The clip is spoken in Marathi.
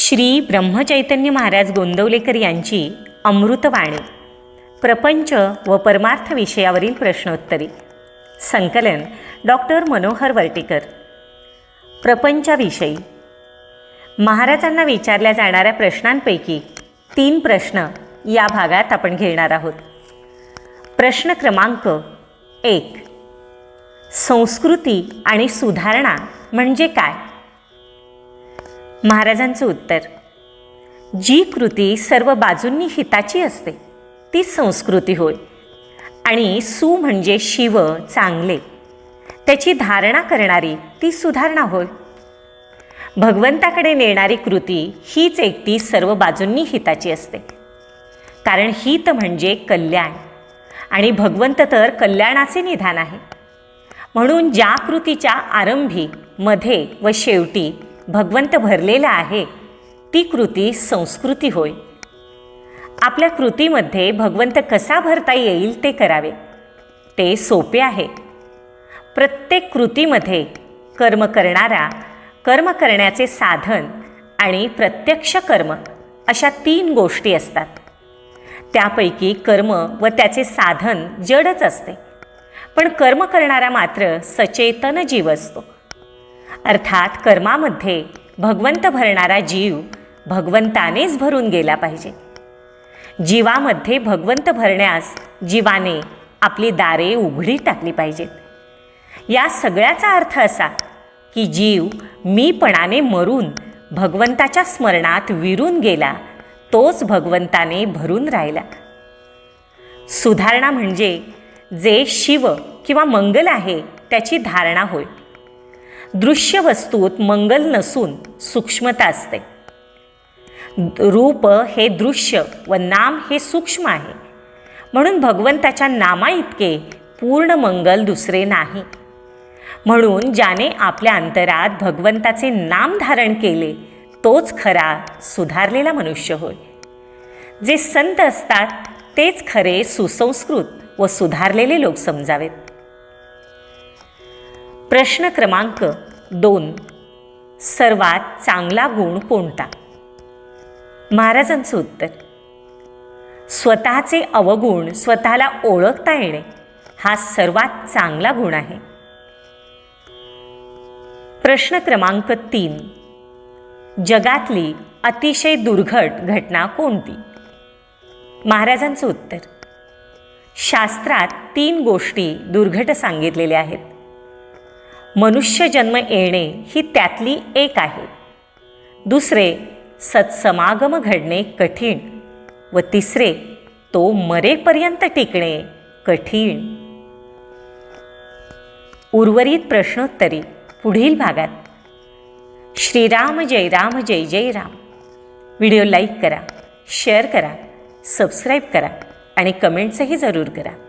श्री ब्रह्मचैतन्य महाराज गोंदवलेकर यांची अमृतवाणी. प्रपंच व परमार्थ विषयावरील प्रश्नोत्तरी. संकलन डॉक्टर मनोहर वर्टेकर. प्रपंचाविषयी. महाराजांना विचारल्या जाणाऱ्या प्रश्नांपैकी तीन प्रश्न या भागात आपण घेणार आहोत. प्रश्न क्रमांक एक. संस्कृती आणि सुधारणा म्हणजे काय? महाराजांचं उत्तर. जी कृती सर्व बाजूंनी हिताची असते ती संस्कृती होय. आणि सु म्हणजे शिव चांगले. त्याची धारणा करणारी ती सुधारणा होय. भगवंताकडे नेणारी कृती हीच एकटी सर्व बाजूंनी हिताची असते. कारण हित म्हणजे कल्याण. आणि भगवंत तर कल्याणाचे निधान आहे. म्हणून ज्या कृतीच्या आरंभी मध्ये व शेवटी भगवंत भरलेला आहे. ती कृती संस्कृती होय. आपल्या कृतीमध्ये भगवंत कसा भरता येईल ते करावे. ते सोपे आहे. प्रत्येक कृतीमध्ये कर्म करणारा कर्म करण्याचे साधन आणि प्रत्यक्ष कर्म अशा तीन गोष्टी असतात. त्यापैकी कर्म व त्याचे साधन जडच असते. पण कर्म करणारा मात्र सचेतन जीव असतो. अर्थात कर्मामध्ये भगवंत भरणारा जीव भगवंतानेच भरून गेला पाहिजे. जीवामध्ये भगवंत भरण्यास जीवाने आपली दारे उघडी टाकली पाहिजेत. या सगळ्याचा अर्थ असा की जीव मीपणाने मरून भगवंताच्या स्मरणात विरून गेला तोच भगवंताने भरून राहिला. सुधारणा म्हणजे जे शिव किंवा मंगल आहे त्याची धारणा होय. दृश्य वस्तूत मंगल नसून सूक्ष्मता असते. रूप हे दृश्य व नाम हे सूक्ष्म आहे. म्हणून भगवंताच्या नामा इतके पूर्ण मंगल दुसरे नाही. म्हणून ज्याने आपल्या अंतरात भगवंताचे नाम धारण केले तोच खरा सुधारलेला मनुष्य होय. जे संत असतात तेच खरे सुसंस्कृत व सुधारलेले लोक समजावेत. प्रश्न क्रमांक दोन. सर्वात चांगला गुण कोणता? महाराजांचं उत्तर. स्वतःचे अवगुण स्वतःला ओळखता येणे हा सर्वात चांगला गुण आहे. प्रश्न क्रमांक तीन. जगातली अतिशय दुर्घट घटना कोणती? महाराजांचं उत्तर. शास्त्रात तीन गोष्टी दुर्घट सांगितलेल्या आहेत. मनुष्य जन्म येणे ही त्यातली एक आहे. दुसरे सत्समागम घडणे कठीण व तिसरे तो मरेपर्यंत टिकणे कठीण. उर्वरित प्रश्नोत्तरी पुढील भागात. श्रीराम जय राम जय जय राम. व्हिडिओ लाईक करा शेअर करा सबस्क्राईब करा आणि कमेंट्सही जरूर करा.